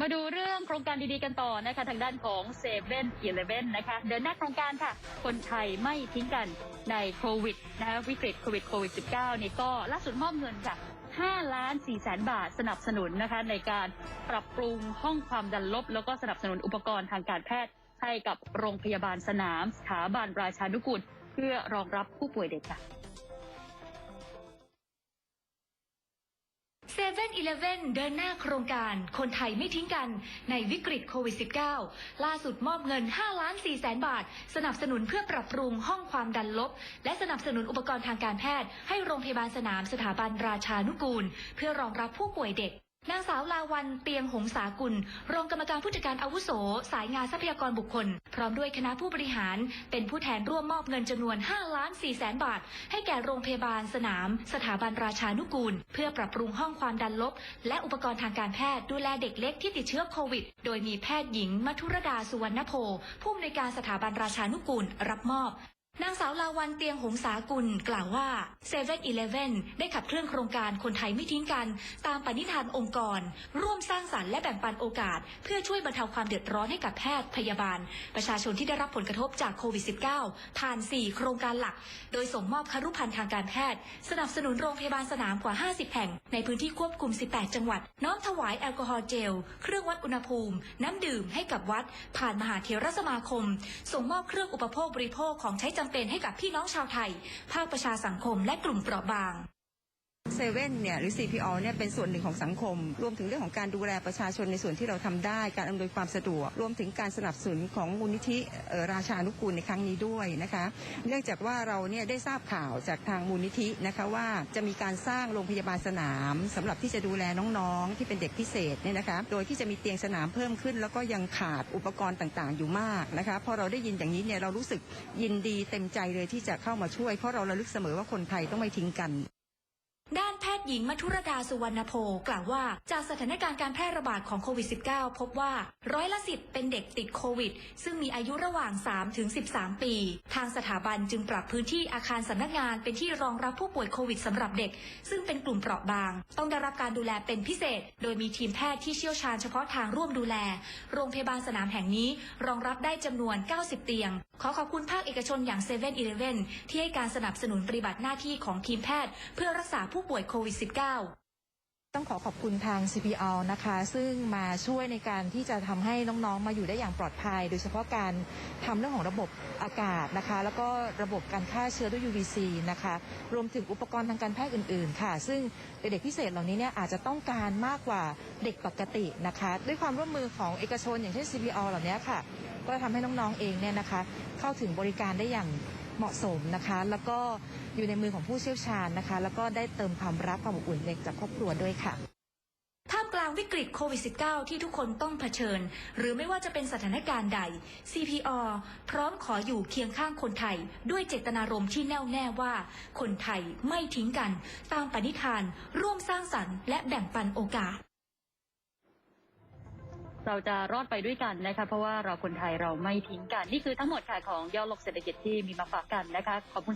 มาดูเรื่องโครงการดีๆกันต่อนะคะทางด้านของเซเว่นอีเลเว่นนะคะเดินหน้าโครงการค่ะ คนไทยไม่ทิ้งกันในโควิดนะคะวิกฤตโควิดโควิด -19 นี่ก็ล่าสุดมอบเงินค่ะ5ล้าน4แสนบาทสนับสนุนนะคะในการปรับปรุงห้องความดันลบ แล้วก็สนับสนุนอุปกรณ์ทางการแพทย์ ให้กับโรงพยาบาลสนาม สถาบันราชานุกูล เพื่อรองรับผู้ป่วยเด็กค่ะ เซเว่นอีเดินหน้าโครงการคนไทยไม่ทิ้งกันในวิกฤตโควิด -19 ล่าสุดมอบเงิน 5 ล้าน4แสนบาท สนับสนุนเพื่อปรับปรุงห้องความดันลบ และสนับสนุนอุปกรณ์ทางการแพทย์ ให้โรงพยาบาลสนามสถาบันราชานุกูล เพื่อรองรับผู้ป่วยเด็ก นางสาวลาวันเตียงหงสากุล รองกรรมการผู้จัดการอาวุโส สายงานทรัพยากรบุคคล พร้อมด้วยคณะผู้บริหาร เป็นผู้แทนร่วมมอบเงินจำนวน 5 ล้าน4แสนบาท ให้แก่โรงพยาบาลสนาม สถาบันราชานุกูล เพื่อปรับปรุงห้องความดันลบ และอุปกรณ์ทางการแพทย์ดูแลเด็กเล็กที่ติดเชื้อโควิด โดยมีแพทย์หญิงมัทุรดาสุวรรณโพผู้อำนวยการสถาบันราชานุกูล รับมอบ นางสาวลาวันเตียงหงสากุลกล่าวว่า7 e เ e ่ e อได้ขับเคลื่อนโครงการคนไทยไม่ทิ้งกัน ตามปณิธานองค์กร ร่วมสร้างสรรค์และแบ่งปันโอกาส เพื่อช่วยบรรเทาความเดือดร้อนให้กับแพทย์พยาบาล ประชาชนที่ได้รับผลกระทบจากโควิด -19 ผ่าน 4 โครงการหลัก โดยส่งมอบคารุภัณฑ์ทางการแพทย์ สนับสนุนโรงพยาบาลสนามกว่า 50 แห่ง ในพื้นที่ควบคุม 18 จังหวัด น้อมถวายแอลกอฮอล์เจล เครื่องวัดอุณหภูมิ น้ำดื่มให้กับวัด ผ่านมหาเถรสมาคม ส่งมอบเครื่องอุปโภคบริโภคของใช้จำเป็นให้กับพี่น้องชาวไทย ภาคประชาสังคมและกลุ่มเปราะบาง เซเว่นเนี่ยหรือ CPO เนี่ยเป็นส่วนหนึ่งของสังคม รวมถึงเรื่องของการดูแลประชาชนในส่วนที่เราทำได้ การอำนวยความสะดวก รวมถึงการสนับสนุนของมูลนิธิราชานุกูลในครั้งนี้ด้วยนะคะ เนื่องจากว่าเราเนี่ยได้ทราบข่าวจากทางมูลนิธินะคะว่าจะมีการสร้างโรงพยาบาลสนามสำหรับที่จะดูแลน้องๆ ที่เป็นเด็กพิเศษเนี่ยนะคะโดยที่จะมีเตียงสนามเพิ่มขึ้น แล้วก็ยังขาดอุปกรณ์ต่างๆ อยู่มากนะคะพอเราได้ยินอย่างนี้เนี่ยเรารู้สึกยินดีเต็มใจเลยที่จะเข้ามาช่วย เพราะเราระลึกเสมอว่าคนไทยต้องไม่ทิ้งกัน ด้านแพทย์หญิงมัทุรดาสุวรรณโพกล่าวว่า จากสถานการณ์การแพร่ระบาดของโควิด -19 พบว่าร้อยละสิบเป็นเด็กติดโควิด ซึ่งมีอายุระหว่าง 3 ถึง 13 ปี ทางสถาบันจึงปรับพื้นที่อาคารสำนักงานเป็นที่รองรับผู้ป่วยโควิดสำหรับเด็ก ซึ่งเป็นกลุ่มเปราะบาง ต้องได้รับการดูแลเป็นพิเศษ โดยมีทีมแพทย์ที่เชี่ยวชาญเฉพาะทางร่วมดูแล โรงพยาบาลสนามแห่งนี้รองรับได้จำนวน 90 เตียง ขอขอบคุณภาคเอกชนอย่าง7 e เ e ่ e อที่ให้การสนับสนุนปฏิบัติหน้าที่ของทีมแพทย์ เพื่อรักษาผู้ป่วยโควิด -19 ต้องขอขอบคุณทาง CPO นะคะ ซึ่งมาช่วยในการที่จะทำให้น้องๆ มาอยู่ได้อย่างปลอดภัย โดยเฉพาะการทำเรื่องของระบบอากาศนะคะ แล้วก็ระบบการฆ่าเชื้อด้วย UVC นะคะ รวมถึงอุปกรณ์ทางการแพทย์อื่นๆ ค่ะ ซึ่งเด็กพิเศษเหล่านี้เนี่ยอาจจะต้องการมากกว่าเด็กปกตินะคะ ด้วยความร่วมมือของเอกชนอย่างเช่น CPO เหล่านี้ค่ะ ก็ทำให้น้องๆ เองเนี่ยนะคะ เข้าถึงบริการได้อย่าง เหมาะสมนะคะ แล้วก็อยู่ในมือของผู้เชี่ยวชาญนะคะ แล้วก็ได้เติมความรักความอบอุ่นเด็กจากครอบครัวด้วยค่ะท่ามกลางวิกฤตโควิด -19 ที่ทุกคนต้องเผชิญ หรือไม่ว่าจะเป็นสถานการณ์ใด CPO พร้อมขออยู่เคียงข้างคนไทย ด้วยเจตนารมณ์ที่แน่วแน่ว่า คนไทยไม่ทิ้งกัน ตามปณิธาน ร่วมสร้างสรรค์และแบ่งปันโอกาส เราจะรอดไปด้วยกันนะคะเพราะว่าเราคนไทยเราไม่ทิ้งกัน นี่คือทั้งหมดค่ะของย่อโลกเศรษฐกิจที่มีมาฝากกันนะคะขอบคุณ